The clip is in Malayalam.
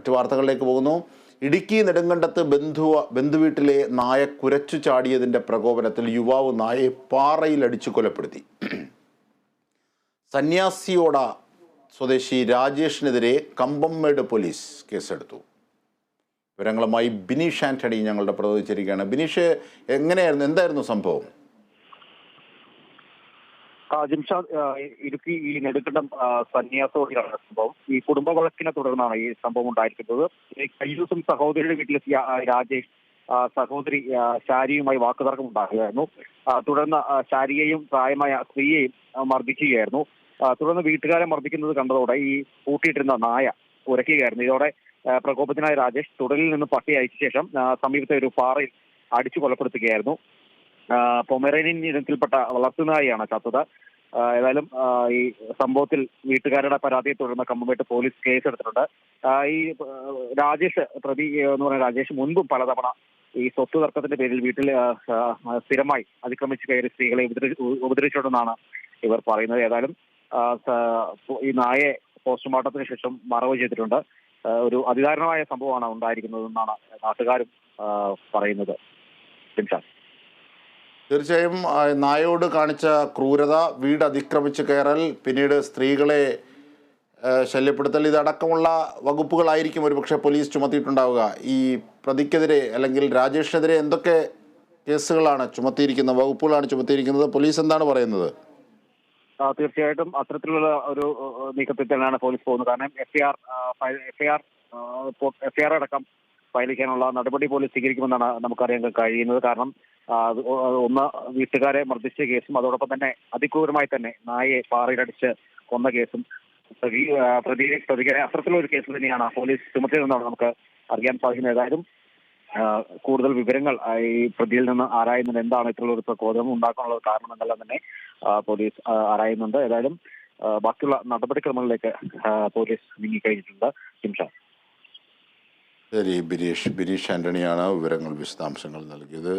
മറ്റു വാർത്തകളിലേക്ക് പോകുന്നു. ഇടുക്കി നെടുങ്കണ്ടത്ത് ബന്ധു ബന്ധുവീട്ടിലെ നായ കുരച്ചു ചാടിയതിന്റെ പ്രകോപനത്തിൽ യുവാവ് നായയെ പാറയിൽ അടിച്ചു കൊലപ്പെടുത്തി. സന്യാസിയോട സ്വദേശി രാജേഷിനെതിരെ കമ്പംമേട് പോലീസ് കേസെടുത്തു. വിവരങ്ങളുമായി ബിനീഷ് ആന്റണി ഞങ്ങളുടെ പ്രതിനിധിച്ചിരിക്കുകയാണ്. ബിനീഷ് എങ്ങനെയായിരുന്നു? എന്തായിരുന്നു സംഭവം? ജിംഷാദ് ഇടുക്കി ഈ നെടുക്കണ്ടം സന്യാസോടിയാണ് സംഭവം. ഈ കുടുംബ വഴക്കിനെ തുടർന്നാണ് ഈ സംഭവം ഉണ്ടായിരിക്കുന്നത്. കഴിഞ്ഞ ദിവസം സഹോദരിയുടെ വീട്ടിലെത്തിയ രാജേഷ് സഹോദരി ഷാരിയുമായി വാക്കുതർക്കം ഉണ്ടാകുകയായിരുന്നു. തുടർന്ന് ഷാരിയെയും പ്രായമായ സ്ത്രീയെയും മർദ്ദിക്കുകയായിരുന്നു. തുടർന്ന് വീട്ടുകാരെ മർദ്ദിക്കുന്നത് കണ്ടതോടെ ഈ പൂട്ടിയിട്ടിരുന്ന നായ ഉരക്കുകയായിരുന്നു ഇതോടെ പ്രകോപത്തിനായ രാജേഷ് തുടലിൽ നിന്ന് പട്ടി അയച്ച ശേഷം സമീപത്തെ ഒരു പാറയിൽ അടിച്ചു കൊലപ്പെടുത്തുകയായിരുന്നു. പൊമറേനിയൻ ഇനത്തിൽപ്പെട്ട വളർത്തുനായാണ് ചത്തത്. ഏതായാലും ഈ സംഭവത്തിൽ വീട്ടുകാരുടെ പരാതിയെ തുടർന്ന് കമ്പമേട്ട് പോലീസ് കേസെടുത്തിട്ടുണ്ട്. ഈ രാജേഷ് പ്രതി എന്ന് പറയുന്ന രാജേഷ് മുൻപും പലതവണ ഈ സ്വത്ത് തർക്കത്തിന്റെ പേരിൽ വീട്ടിൽ സ്ഥിരമായി അതിക്രമിച്ച് കയറി സ്ത്രീകളെ ഉപദ്രവി ഉപദ്രവിച്ചിട്ടുണ്ടെന്നാണ് ഇവർ പറയുന്നത്. ഏതായാലും ഈ നായെ പോസ്റ്റ്മോർട്ടത്തിന് ശേഷം മറവ് ചെയ്തിട്ടുണ്ട്. ഒരു അതിദാരുണമായ സംഭവമാണ് ഉണ്ടായിരിക്കുന്നതെന്നാണ് നാട്ടുകാരും പറയുന്നത്. തീർച്ചയായും നായോട് കാണിച്ച ക്രൂരത വീട് അതിക്രമിച്ച് കയറൽ പിന്നീട് സ്ത്രീകളെ ശല്യപ്പെടുത്തൽ ഇതടക്കമുള്ള വകുപ്പുകളായിരിക്കും ഒരുപക്ഷെ പോലീസ് ചുമത്തിയിട്ടുണ്ടാവുക. ഈ പ്രതിക്കെതിരെ അല്ലെങ്കിൽ രാജേഷിനെതിരെ എന്തൊക്കെ കേസുകളാണ് ചുമത്തിയിരിക്കുന്നത് വകുപ്പുകളാണ് ചുമത്തിയിരിക്കുന്നത് പോലീസ് എന്താണ് പറയുന്നത്? തീർച്ചയായിട്ടും അത്തരത്തിലുള്ള ഒരു നീക്കത്തിൽ തന്നെയാണ് പോലീസ് പോകുന്നത്. കാരണം FIR I R F I R F I R അടക്കം ഫയൽ ചെയ്യാനുള്ള നടപടി പോലീസ് സ്വീകരിക്കുമെന്നാണ് നമുക്കറിയാൻ കഴിയുന്നത്. കാരണം ഒന്ന് വീട്ടുകാരെ മർദ്ദിച്ച കേസും അതോടൊപ്പം തന്നെ അതിക്രൂരമായി തന്നെ നായയെ പാറയിലടിച്ച് കൊന്ന കേസും പ്രതി ആ, പ്രതി പ്രതികളെ അത്തരത്തിലുള്ള ഒരു കേസ് തന്നെയാണ് പോലീസ് ചുമത്തിയതെന്നാണ് നമുക്ക് അറിയാൻ സാധിക്കുന്നത്. ഏതായാലും കൂടുതൽ വിവരങ്ങൾ ഈ പ്രതിയിൽ നിന്ന് ആരായുന്നുണ്ട് എന്താണ് ഇത്തരത്തിലുള്ള ഒരു പ്രകോപനം ഉണ്ടാക്കാനുള്ള കാരണം എന്നെല്ലാം തന്നെ പോലീസ് ആരായുന്നുണ്ട്. ഏതായാലും ബാക്കിയുള്ള നടപടിക്രമങ്ങളിലേക്ക് പോലീസ് നീങ്ങിക്കഴിഞ്ഞിട്ടുണ്ട്. ഹിംഷ ശരി ബിരീഷ് ബിരീഷ് ആന്റണിയാണ് വിവരങ്ങൾ വിശദാംശങ്ങൾ നൽകിയത്.